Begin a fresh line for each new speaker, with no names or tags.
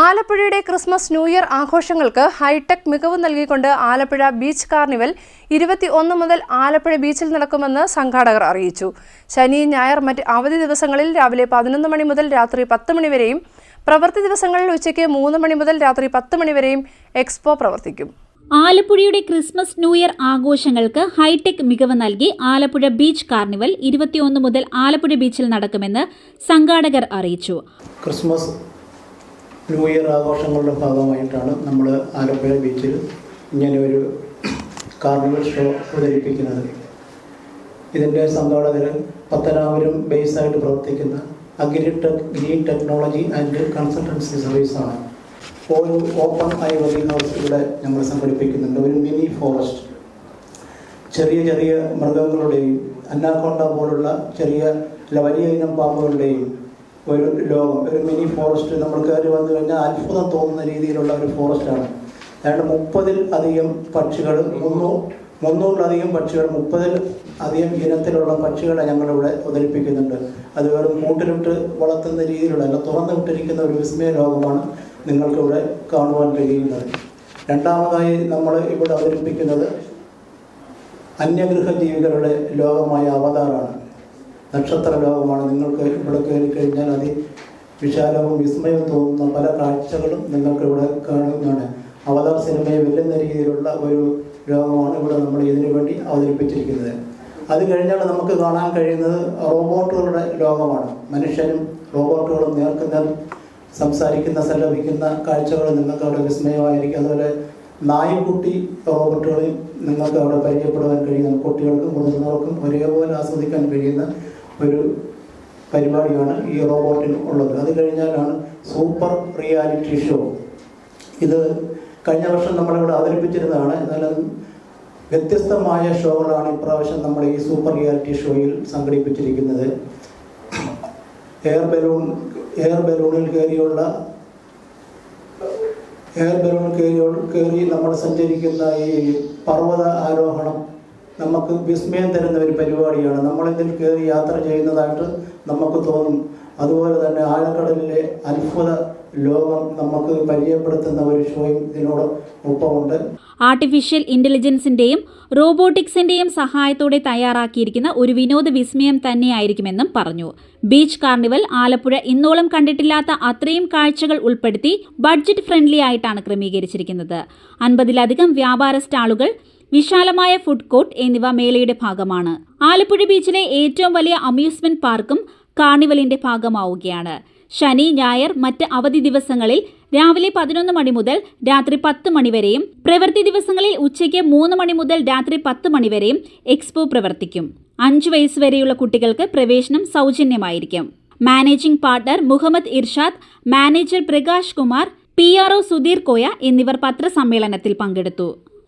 ആലപ്പുഴയുടെ Christmas new year ആഘോഷങ്ങൾക്ക് hi tech മികവ് നൽകിക്കൊണ്ട് ആലപ്പുഴ ബീച്ച് കാർണിവൽ ഇരുപത്തി ഒന്ന് മുതൽ ആലപ്പുഴ ബീച്ചിൽ നടക്കുമെന്ന് സംഘാടകർ അറിയിച്ചു. ശനി ഞായർ മറ്റ് അവധി ദിവസങ്ങളിൽ രാവിലെ പതിനൊന്ന് മണി മുതൽ രാത്രി പത്ത് മണി വരെയും പ്രവൃത്തി ദിവസങ്ങളിൽ ഉച്ചയ്ക്ക് മൂന്ന് മണി മുതൽ രാത്രി പത്ത് മണി വരെയും എക്സ്പോ പ്രവർത്തിക്കും.
ആലപ്പുഴയുടെ ക്രിസ്മസ് ന്യൂ ഇയർ ആഘോഷങ്ങൾക്ക് ഹൈടെക് മികവ് നൽകി ആലപ്പുഴ ബീച്ച് കാർണിവൽ ഇരുപത്തിയൊന്ന് മുതൽ ആലപ്പുഴ ബീച്ചിൽ നടക്കുമെന്ന് സംഘാടകർ അറിയിച്ചു.
ക്രിസ്മസ് ന്യൂ ഇയർ ആഘോഷങ്ങളുടെ ഭാഗമായിട്ടാണ് നമ്മൾ ആലപ്പുഴ ബീച്ചിൽ ഇങ്ങനെ ഒരു കാർണിവൽ ഷോ അവതരിപ്പിക്കുന്നത്. ഇതിന്റെ സംഘാടകർ പത്തനാപുരം ബേസായിട്ട് പ്രവർത്തിക്കുന്ന agritech green technology and consultancy സർവീസാണ് ഒരു ഓപ്പൺ ഐ ഐവറി ഹൗസ് ഇവിടെ ഞങ്ങൾ സംഘടിപ്പിക്കുന്നുണ്ട്. ഒരു മിനി ഫോറസ്റ്റ് ചെറിയ ചെറിയ മൃഗങ്ങളുടെയും അന്നാക്കോണ്ട പോലുള്ള ചെറിയ വലിയ ഇനം പാമ്പുകളുടെയും ഒരു ലോകം ഒരു മിനി ഫോറസ്റ്റ് നമ്മൾ കയറി വന്നു കഴിഞ്ഞാൽ അത്ഭുതം തോന്നുന്ന രീതിയിലുള്ള ഒരു ഫോറസ്റ്റാണ്. ഏതാണ്ട് മുപ്പതിൽ അധികം പക്ഷികൾ മുന്നൂ മുന്നൂറിലധികം പക്ഷികൾ മുപ്പതിൽ അധികം ഇനത്തിലുള്ള പക്ഷികളെ ഞങ്ങളിവിടെ അവതരിപ്പിക്കുന്നുണ്ട്. അത് വെറും കൂട്ടിലിട്ട് വളർത്തുന്ന രീതിയിലുള്ള അല്ല തുറന്നു വിട്ടിരിക്കുന്ന ഒരു വിസ്മയ ലോകമാണ് നിങ്ങൾക്കിവിടെ കാണുവാൻ കഴിയുന്നത്. രണ്ടാമതായി നമ്മൾ ഇവിടെ അവതരിപ്പിക്കുന്നത് അന്യഗൃഹ ജീവികളുടെ ലോകമായ അവതാറാണ്. നക്ഷത്ര ലോകമാണ് നിങ്ങൾക്ക് ഇവിടെ കയറി കഴിഞ്ഞാൽ അതി വിശാലവും വിസ്മയവും തോന്നുന്ന പല കാഴ്ചകളും നിങ്ങൾക്ക് ഇവിടെ കാണുന്നതാണ്. അവതാർ സിനിമയെ വെല്ലുന്ന രീതിയിലുള്ള ഒരു ലോകമാണ് ഇവിടെ നമ്മൾ ഇതിനു വേണ്ടി അവതരിപ്പിച്ചിരിക്കുന്നത്. അത് കഴിഞ്ഞാൽ നമുക്ക് കാണാൻ കഴിയുന്നത് റോബോട്ടുകളുടെ ലോകമാണ്. മനുഷ്യനും റോബോട്ടുകളും നേർക്കുന്ന സംസാരിക്കുന്ന സല്ലപിക്കുന്ന കാഴ്ചകൾ നിങ്ങൾക്ക് അവിടെ വിസ്മയമായിരിക്കും. അതുപോലെ നായ്ക്കുട്ടി റോബോട്ടുകളെയും നിങ്ങൾക്ക് അവിടെ പരിചയപ്പെടുവാൻ കഴിയുന്ന കുട്ടികൾക്കും മുതിർന്നവർക്കും ഒരേപോലെ ആസ്വദിക്കാൻ കഴിയുന്ന ഒരു പരിപാടിയാണ് ഈ റോബോട്ടിൽ ഉള്ളത്. അത് കഴിഞ്ഞാലാണ് സൂപ്പർ റിയാലിറ്റി ഷോ. ഇത് കഴിഞ്ഞ വർഷം നമ്മളിവിടെ അവതരിപ്പിച്ചിരുന്നതാണ്. എന്നാലും വ്യത്യസ്തമായ ഷോകളാണ് ഇപ്രാവശ്യം നമ്മൾ ഈ സൂപ്പർ റിയാലിറ്റി ഷോയിൽ സംഘടിപ്പിച്ചിരിക്കുന്നത്. എയർ ബലൂൺ എയർ ബലൂണിൽ കയറിയുള്ള എയർ ബലൂൺ കയറി കയറി നമ്മൾ സഞ്ചരിക്കുന്ന ഈ പർവത ആരോഹണം നമുക്ക് വിസ്മയം തരുന്ന ഒരു പരിപാടിയാണ്. നമ്മളിതിൽ കയറി യാത്ര ചെയ്യുന്നതായിട്ട് നമുക്ക് തോന്നും. അതുപോലെ തന്നെ ആഴക്കടലിലെ അത്ഭുത ലോകം നമുക്ക് പരിചയപ്പെടുത്തുന്ന ഒരു ഷോയും ഇതിനോട് ഒപ്പമുണ്ട്.
ആർട്ടിഫിഷ്യൽ ഇന്റലിജൻസിന്റെയും റോബോട്ടിക്സിന്റെയും സഹായത്തോടെ തയ്യാറാക്കിയിരിക്കുന്ന ഒരു വിനോദ വിസ്മയം തന്നെയായിരിക്കുമെന്നും പറഞ്ഞു. ബീച്ച് കാർണിവൽ ആലപ്പുഴ ഇന്നോളം കണ്ടിട്ടില്ലാത്ത അത്രയും കാഴ്ചകൾ ഉൾപ്പെടുത്തി ബഡ്ജറ്റ് ഫ്രണ്ട്ലി ആയിട്ടാണ് ക്രമീകരിച്ചിരിക്കുന്നത്. അൻപതിലധികം വ്യാപാര സ്റ്റാളുകൾ വിശാലമായ ഫുഡ് കോർട്ട് എന്നിവ മേളയുടെ ഭാഗമാണ്. ആലപ്പുഴ ബീച്ചിലെ ഏറ്റവും വലിയ അമ്യൂസ്മെന്റ് പാർക്കും കാർണിവലിന്റെ ഭാഗമാവുകയാണ്. ശനി ഞായർ മറ്റ് അവധി ദിവസങ്ങളിൽ രാവിലെ പതിനൊന്ന് മണി മുതൽ രാത്രി പത്ത് മണിവരെയും പ്രവൃത്തി ദിവസങ്ങളിൽ ഉച്ചയ്ക്ക് മൂന്ന് മണി മുതൽ രാത്രി പത്ത് മണിവരെയും എക്സ്പോ പ്രവർത്തിക്കും. അഞ്ചു വയസ്സ് വരെയുള്ള കുട്ടികൾക്ക് പ്രവേശനം സൗജന്യമായിരിക്കും. Managing partner Muhammad Irshad manager Prakash Kumar P R Sudheer Koya എന്നിവർ പത്രസമ്മേളനത്തിൽ പങ്കെടുത്തു.